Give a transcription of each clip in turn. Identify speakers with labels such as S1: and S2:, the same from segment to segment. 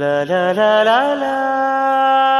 S1: La la la la la.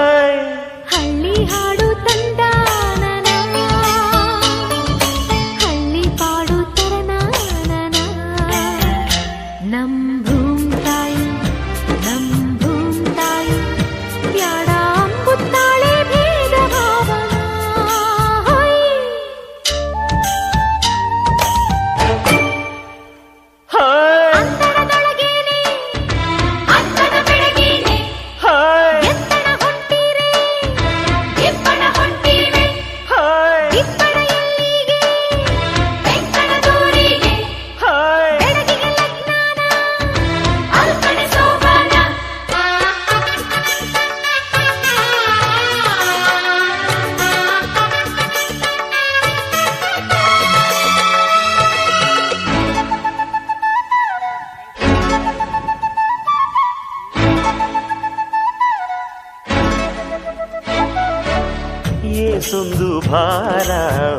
S1: ಭಾರ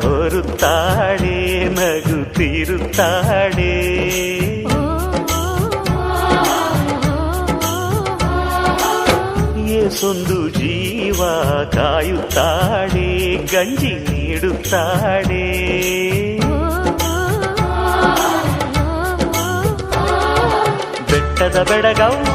S1: ಹೊರುತ್ತಾಳೆ ನಗುತ್ತಿರುತ್ತಾಳೆ ಏಸೊಂದು ಜೀವ ಕಾಯುತ್ತಾಳೆ ಗಂಜಿ ನೀಡುತ್ತಾಳೆ ಬೆಟ್ಟದ ಬೆಡಗವ್ವ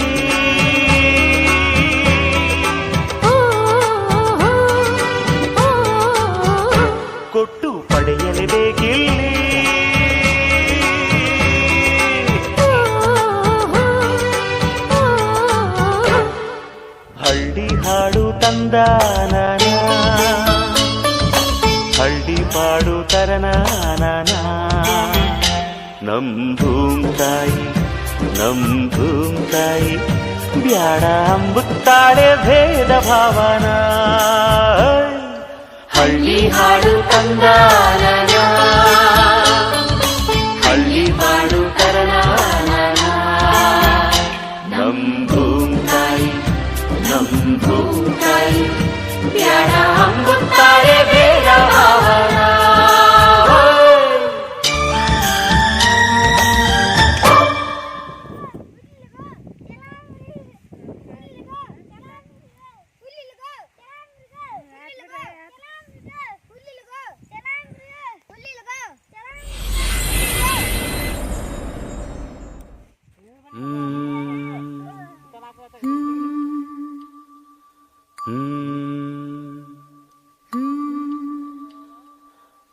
S1: ಹಳ್ಳಿ ಪಾಡು ತರನಾನ ನಮ್ ಭೂಮ್ ತಾಯಿ ನಮ್ ಭೂಮ್ ತಾಯಿ ಬ್ಯಾಡ ಅಂಬುತ್ತಾಳೆ ಭೇದ ಭಾವನ ಹಳ್ಳಿ ಹಾಡು ತಂದಾನ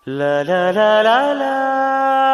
S1: La la la la la.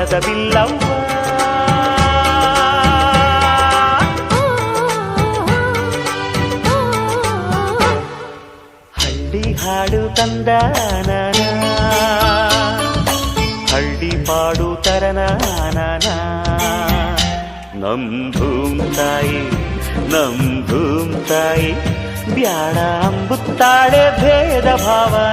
S1: ಜುಟ್ಟಿಗೆ ಬಣ್ಣದ ಬಿಲ್ಲವ್ವ ಹಳ್ಳಿ ಹಾಡು ತಂದಾನ ಹಳ್ಳಿ ಪಾಡು ತರನಾನ ನಮ್ ಭೂಮ್ ತಾಯಿ ನಮ್ ಭೂಮ್ ತಾಯಿ ಬ್ಯಾಡ ಅಂಬುತ್ತಾಳೆ ಭೇದ ಭಾವನಾ